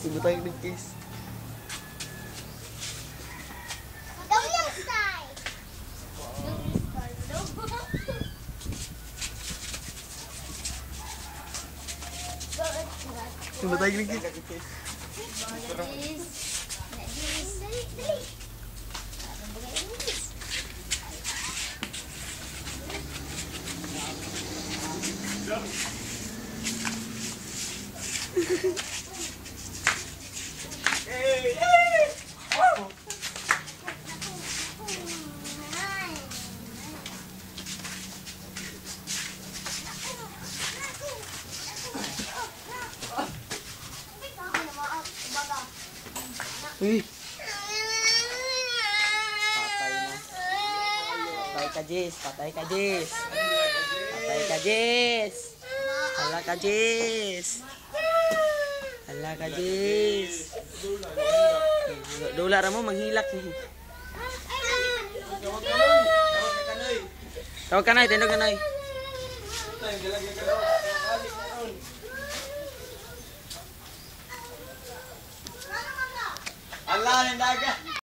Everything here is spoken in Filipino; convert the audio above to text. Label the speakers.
Speaker 1: Sige tayo ng case.
Speaker 2: Daw yung style.
Speaker 1: Sige tayo ng case.
Speaker 2: Dali,
Speaker 1: Uy. Patay na. Patay ka, Jis. Patay ka, Jis. Patay ka, Jis. Hala ka, Jis. Hala ka, Jis. Dula ra mo, manghilak. Tawag ka na, tindog ka na.
Speaker 3: lying that guy.